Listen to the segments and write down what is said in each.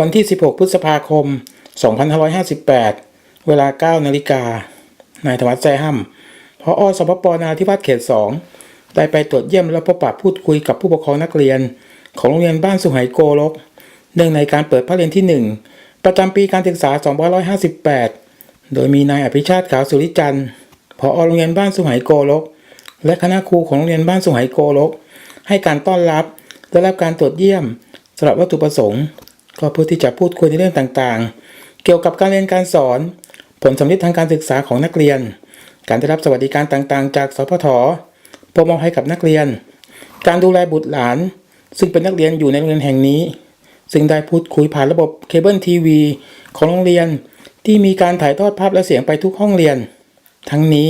วันที่ 16 พฤษภาคม 2558 เวลา 9 นาฬิกา นายธวัชแซ่ห้ำพออสปปนาธิวาสเขต 2 ได้ไปตรวจเยี่ยมและพบปะพูดคุยกับผู้ปกครองนักเรียน ของโรงเรียนบ้านสุไหโกลกเนื่องในการเปิดภาคเรียนที่ 1 ประจำปีการศึกษา 2558 โดยมีนายอภิชาติขาวสุริจันทร์พอโรงเรียนบ้านสุไหโกลก และคณะครูของโรงเรียนบ้านสุไหโกลก ให้การต้อนรับได้รับการตรวจเยี่ยมสำหรับวัตถุประสงค์ ก็เพื่อที่จะพูดคุยในเรื่องต่างๆ เกี่ยวกับการเรียนการสอน ผลสำลิดทางการศึกษาของนักเรียน การได้รับสวัสดิการต่างๆ จากสพทโปรโมทให้กับนักเรียน การดูแลบุตรหลาน ซึ่งเป็นนักเรียนอยู่ในโรงเรียนแห่งนี้ ซึ่งได้พูดคุยผ่านระบบเคเบิลทีวีของโรงเรียน ที่มีการถ่ายทอดภาพและเสียงไปทุกห้องเรียน ทั้งนี้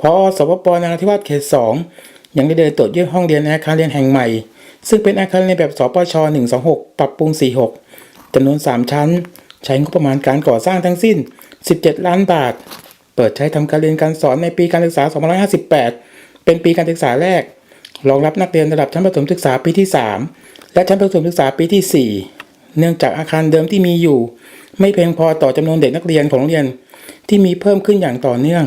พอสปปนราธิวาสเขตสองยังได้เดินตรวจเยี่ยมห้องเรียนในอาคารเรียนแห่งใหม่ ซึ่งเป็นอาคารเรียนแบบสปช 126 ปรับปรุง 46 จำนวน 3 ชั้น ใช้งบประมาณการก่อสร้างทั้งสิ้น 17 ล้านบาท เปิดใช้ทำการเรียนการสอนในปีการศึกษา 2558 เป็นปีการศึกษาแรก รองรับนักเรียนระดับชั้นประถมศึกษาปีที่ 3 และชั้นประถมศึกษาปีที่ 4 เนื่องจากอาคารเดิมที่มีอยู่ ไม่เพียงพอต่อจำนวนเด็กนักเรียนของโรงเรียนที่มีเพิ่มขึ้นอย่างต่อเนื่อง